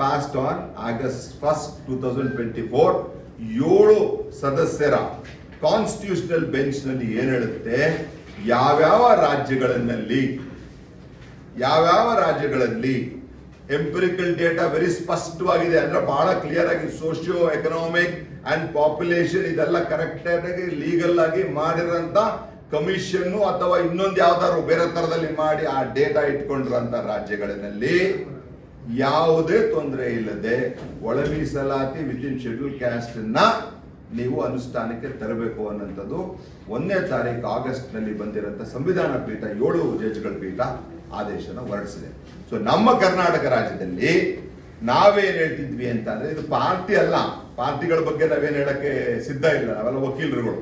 Passed on August first two thousand twenty four ಏಳು ಸದಸ್ಯರ constitutional ಬೆಂಚ್ನಲ್ಲಿ ಏನ್ ಹೇಳುತ್ತೆ ಯಾವ್ಯಾವ ರಾಜ್ಯಗಳಲ್ಲಿ ಯಾವ್ಯಾವ ರಾಜ್ಯಗಳಲ್ಲಿ? ಎಂಪಿರಿಕಲ್ ಡೇಟಾ ವೆರಿ ಸ್ಪಷ್ಟವಾಗಿದೆ. ಅಂದ್ರೆ ಬಹಳ ಕ್ಲಿಯರ್ ಆಗಿ ಸೋಶಿಯೋ ಎಕನಾಮಿಕ್ ಅಂಡ್ ಪಾಪ್ಯುಲೇಷನ್ ಇದೆಲ್ಲ ಕರೆಕ್ಟ್ ಆಗಿ ಲೀಗಲ್ ಆಗಿ ಮಾಡಿರೋಂತ ಕಮಿಷನ್ ಅಥವಾ ಇನ್ನೊಂದು ಯಾವ್ದಾದ್ರು ಬೇರೆ ತರದಲ್ಲಿ ಮಾಡಿ ಆ ಡೇಟಾ ಇಟ್ಕೊಂಡಿರೋಂತ ರಾಜ್ಯಗಳಲ್ಲಿ ಯಾವುದೇ ತೊಂದರೆ ಇಲ್ಲದೆ ಒಳ ಮೀಸಲಾತಿ ವಿತ್ ಇನ್ ಶೆಡ್ಯೂಲ್ ಕ್ಯಾಸ್ಟ್ನ ನೀವು ಅನುಷ್ಠಾನಕ್ಕೆ ತರಬೇಕು ಅನ್ನೋಂಥದ್ದು ಒಂದನೇ ತಾರೀಕು ಆಗಸ್ಟ್ನಲ್ಲಿ ಬಂದಿರುವಂತಹ ಸಂವಿಧಾನ ಪೀಠ, ಏಳು ಜಡ್ಜ್ಗಳ ಪೀಠ ಆದೇಶನ ಹೊರಡಿಸಿದೆ. ಸೊ ನಮ್ಮ ಕರ್ನಾಟಕ ರಾಜ್ಯದಲ್ಲಿ ನಾವೇನು ಹೇಳ್ತಿದ್ವಿ ಅಂತ ಅಂದ್ರೆ ಇದು ಪಾರ್ಟಿ ಅಲ್ಲ. ಪಾರ್ಟಿಗಳ ಬಗ್ಗೆ ನಾವೇನು ಹೇಳಕ್ಕೆ ಸಿದ್ಧ ಇಲ್ಲ, ನಾವೆಲ್ಲ ವಕೀಲರುಗಳು.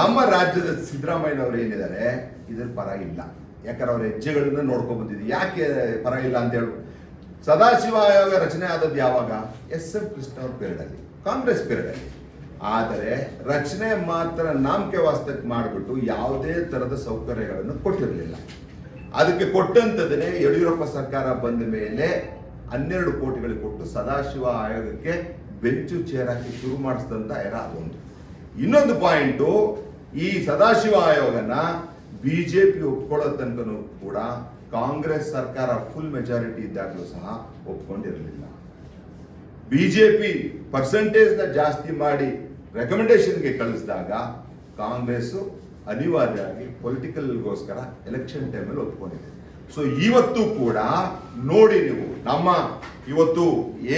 ನಮ್ಮ ರಾಜ್ಯದ ಸಿದ್ದರಾಮಯ್ಯನವರು ಏನಿದ್ದಾರೆ, ಇದ್ರ ಪರ ಇಲ್ಲ. ಯಾಕಂದ್ರೆ ಅವ್ರ ಹೆಜ್ಜೆಗಳನ್ನ ನೋಡ್ಕೊಂಡ್ ಬಂದಿದ್ವಿ. ಯಾಕೆ ಪರ ಇಲ್ಲ ಅಂತ ಹೇಳು. ಸದಾಶಿವ ಆಯೋಗ ರಚನೆ ಆದದ್ದು ಯಾವಾಗ? ಎಸ್ ಎಂ ಕೃಷ್ಣ ಅಲ್ಲಿ, ಕಾಂಗ್ರೆಸ್ ಪೀರಿಯಡಲ್ಲಿ ಆದರೆ ರಚನೆ ಮಾತ್ರ ನಾಮಕೆ ವಾಸ್ತಕ್ಕೆ ಮಾಡಿಬಿಟ್ಟು ಯಾವುದೇ ತರದ ಸೌಕರ್ಯಗಳನ್ನು ಕೊಟ್ಟಿರಲಿಲ್ಲ. ಅದಕ್ಕೆ ಕೊಟ್ಟಂಥದ್ದನ್ನೇ ಯಡಿಯೂರಪ್ಪ ಸರ್ಕಾರ ಬಂದ ಮೇಲೆ ಹನ್ನೆರಡು ಕೋಟಿಗಳು ಕೊಟ್ಟು ಸದಾಶಿವ ಆಯೋಗಕ್ಕೆ ಬೆಂಚು ಚೇರ್ ಹಾಕಿ ಶುರು ಮಾಡಿಸಿದಂಥ ಎರ ಅದೊಂದು. ಇನ್ನೊಂದು ಪಾಯಿಂಟು ಈ ಸದಾಶಿವ ಆಯೋಗನ ಬಿಜೆಪಿ ಒಪ್ಕೊಳ್ಳೋ ತನಕನೂ ಕೂಡ ಕಾಂಗ್ರೆಸ್ ಸರ್ಕಾರ ಫುಲ್ ಮೆಜಾರಿಟಿ ಇದ್ದಾಗಲೂ ಸಹ ಒಪ್ಕೊಂಡಿರಲಿಲ್ಲ. ಬಿಜೆಪಿ ಪರ್ಸೆಂಟೇಜ್ನ ಜಾಸ್ತಿ ಮಾಡಿ ರೆಕಮೆಂಡೇಶನ್ಗೆ ಕಳಿಸಿದಾಗ ಕಾಂಗ್ರೆಸ್ ಅನಿವಾರ್ಯವಾಗಿ ಪೊಲಿಟಿಕಲ್ಗೋಸ್ಕರ ಎಲೆಕ್ಷನ್ ಟೈಮಲ್ಲಿ ಒಪ್ಕೊಂಡಿದೆ. ಸೊ ಇವತ್ತು ಕೂಡ ನೋಡಿ ನೀವು, ನಮ್ಮ ಇವತ್ತು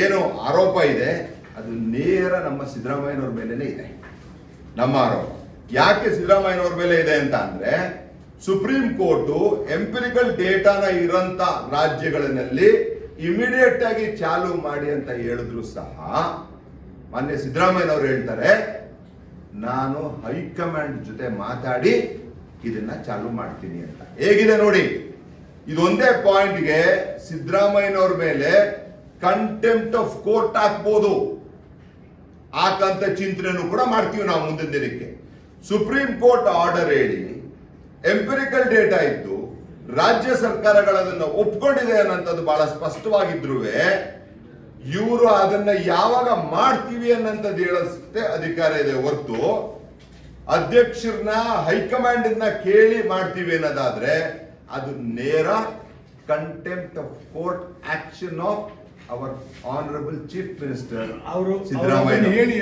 ಏನು ಆರೋಪ ಇದೆ, ಅದು ನೇರ ನಮ್ಮ ಸಿದ್ದರಾಮಯ್ಯನವ್ರ ಮೇಲೇ ಇದೆ. ನಮ್ಮ ಆರೋಪ. ಯಾಕೆ ಸಿದ್ದರಾಮಯ್ಯನವ್ರ ಮೇಲೆ ಇದೆ ಅಂತ ಅಂದ್ರೆ ಸುಪ್ರೀಂ ಕೋರ್ಟು ಎಂಪಿರಿಕಲ್ ಡೇಟಾನ ಇರೋಂಥ ರಾಜ್ಯಗಳಲ್ಲಿ ಇಮಿಡಿಯೇಟ್ ಆಗಿ ಚಾಲು ಮಾಡಿ ಅಂತ ಹೇಳಿದ್ರು ಸಹ ಮಾನ್ಯ ಸಿದ್ದರಾಮಯ್ಯನವರು ಹೇಳ್ತಾರೆ, ನಾನು ಹೈಕಮಾಂಡ್ ಜೊತೆ ಮಾತಾಡಿ ಇದನ್ನ ಚಾಲು ಮಾಡ್ತೀನಿ ಅಂತ. ಹೇಗಿದೆ ನೋಡಿ, ಇದೊಂದೇ ಪಾಯಿಂಟ್ಗೆ ಸಿದ್ದರಾಮಯ್ಯನವ್ರ ಮೇಲೆ ಕಂಟೆಂಪ್ಟ್ ಆಫ್ ಕೋರ್ಟ್ ಹಾಕ್ಬೋದು. ಹಾಕಂತ ಚಿಂತನೆನೂ ಕೂಡ ಮಾಡ್ತೀವಿ ನಾವು ಮುಂದಿನ ದಿನಕ್ಕೆ. ಸುಪ್ರೀಂ ಕೋರ್ಟ್ ಆರ್ಡರ್ ಹೇಳಿ ಎಂಪಿರಿಕಲ್ ಡೇಟಾ ಇದ್ದು ರಾಜ್ಯ ಸರ್ಕಾರಗಳು ಅದನ್ನ ಒಪ್ಕೊಂಡಿದೆ ಅನ್ನೋಂಥದ್ದು ಬಹಳ ಸ್ಪಷ್ಟವಾಗಿದ್ರು ಇವರು ಅದನ್ನ ಯಾವಾಗ ಮಾಡ್ತೀವಿ ಅನ್ನೋಂಥದ್ದು ಹೇಳಷ್ಟೇ ಅಧಿಕಾರ ಇದೆ ಹೊರತು ಅಧ್ಯಕ್ಷರನ್ನ ಹೈಕಮಾಂಡ್ ಕೇಳಿ ಮಾಡ್ತೀವಿ ಅನ್ನೋದಾದ್ರೆ ಅದು ನೇರ contempt of court action of our honourable chief minister ಅವರು ಸಿದ್ದರಾಮಯ್ಯ. ಹೇಳಿ